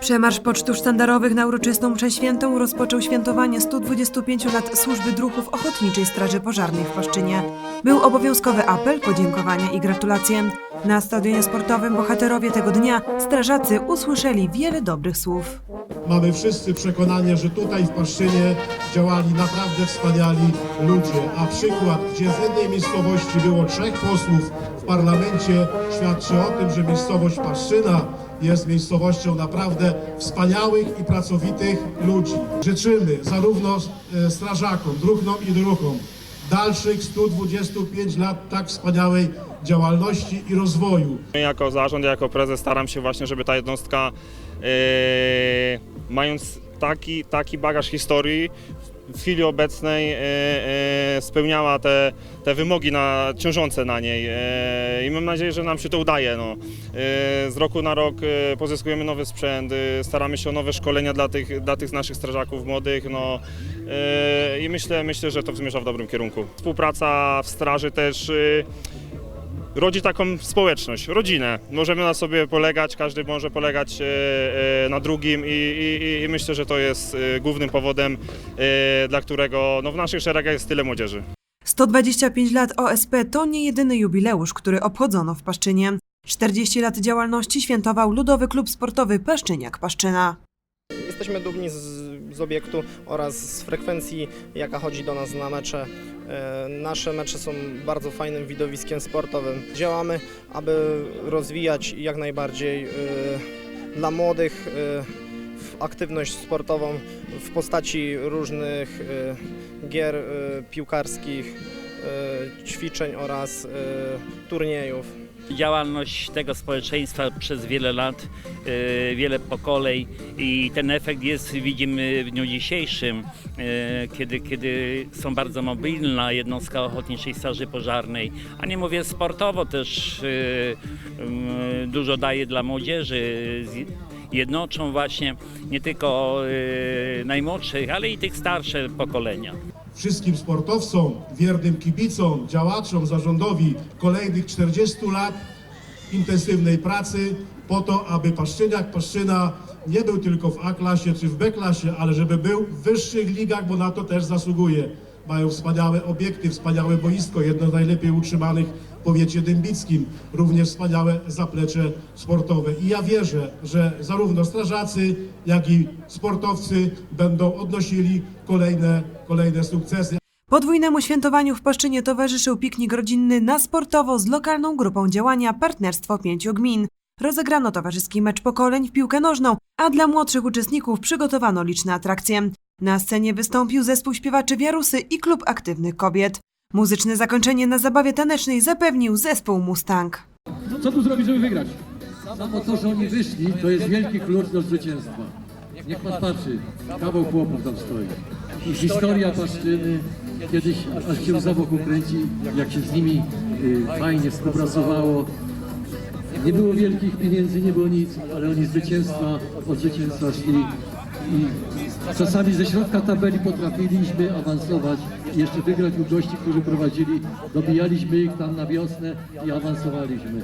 Przemarsz pocztów sztandarowych na uroczystą mszę świętą rozpoczął świętowanie 125 lat służby druhów Ochotniczej Straży Pożarnej w Paszczynie. Był obowiązkowy apel, podziękowania i gratulacje. Na stadionie sportowym bohaterowie tego dnia, strażacy, usłyszeli wiele dobrych słów. Mamy wszyscy przekonanie, że tutaj w Paszczynie działali naprawdę wspaniali ludzie, a przykład, gdzie w jednej miejscowości było trzech posłów w parlamencie, świadczy o tym, że miejscowość Paszczyna jest miejscowością naprawdę wspaniałych i pracowitych ludzi. Życzymy zarówno e, strażakom, druhnom i druhom dalszych 125 lat tak wspaniałej działalności i rozwoju. Jako zarząd, jako prezes staram się właśnie, żeby ta jednostka e, mając taki, taki bagaż historii w chwili obecnej e, e, spełniała te, te wymogi na, ciążące na niej e, i mam nadzieję, że nam się to udaje. No. Z roku na rok pozyskujemy nowy sprzęt, staramy się o nowe szkolenia dla tych, dla tych naszych strażaków młodych no, i myślę, myślę, że to zmierza w dobrym kierunku. Współpraca w straży też rodzi taką społeczność, rodzinę. Możemy na sobie polegać, każdy może polegać e, e, na drugim i, i, i myślę, że to jest e, głównym powodem, dla którego no, w naszych szeregach jest tyle młodzieży. 125 lat OSP to nie jedyny jubileusz, który obchodzono w Paszczynie. 40 lat działalności świętował Ludowy Klub Sportowy Paszczyniak Paszczyna. Jesteśmy dumni z, z obiektu oraz z frekwencji, jaka chodzi do nas na mecze. E, Nasze mecze są bardzo fajnym widowiskiem sportowym. Działamy, aby rozwijać jak najbardziej e, dla młodych e, aktywność sportową w postaci różnych gier piłkarskich, ćwiczeń oraz turniejów. Działalność tego społeczeństwa przez wiele lat, e, wiele pokoleń i ten efekt jest, widzimy w dniu dzisiejszym, e, kiedy, kiedy są bardzo mobilna jednostka Ochotniczej Straży Pożarnej, a nie mówię sportowo też e, dużo daje dla młodzieży, jednoczą właśnie nie tylko e, najmłodszych, ale i tych starsze pokolenia. wszystkim sportowcom, wiernym kibicom, działaczom, zarządowi kolejnych 40 lat intensywnej pracy po to, aby Paszczyniak, Paszczyna nie był tylko w A-klasie czy w B-klasie, ale żeby był w wyższych ligach, bo na to też zasługuje. Mają wspaniałe obiekty, wspaniałe boisko, jedno z najlepiej utrzymanych w powiecie dębickim, również wspaniałe zaplecze sportowe. I ja wierzę, że zarówno strażacy, jak i sportowcy będą odnosili kolejne, kolejne sukcesy. Podwójnemu świętowaniu w Paszczynie towarzyszył piknik rodzinny na sportowo z lokalną grupą działania Partnerstwo Pięciu Gmin. Rozegrano towarzyski mecz pokoleń w piłkę nożną, a dla młodszych uczestników przygotowano liczne atrakcje. Na scenie wystąpił zespół śpiewaczy Wiarusy i klub aktywnych kobiet. Muzyczne zakończenie na zabawie tanecznej zapewnił zespół Mustang. Co tu zrobić, żeby wygrać? Samo to, że oni wyszli, to jest wielki klucz do zwycięstwa. Niech pan patrzy, kawał chłopów tam stoi. I historia Paszczyny, kiedyś aż się za boku kręci, jak się z nimi y, fajnie współpracowało. Nie było wielkich pieniędzy, nie było nic, ale oni zwycięstwa, od zwycięstwa szli. I czasami ze środka tabeli potrafiliśmy awansować jeszcze wygrać u gości, którzy prowadzili. Dobijaliśmy ich tam na wiosnę i awansowaliśmy.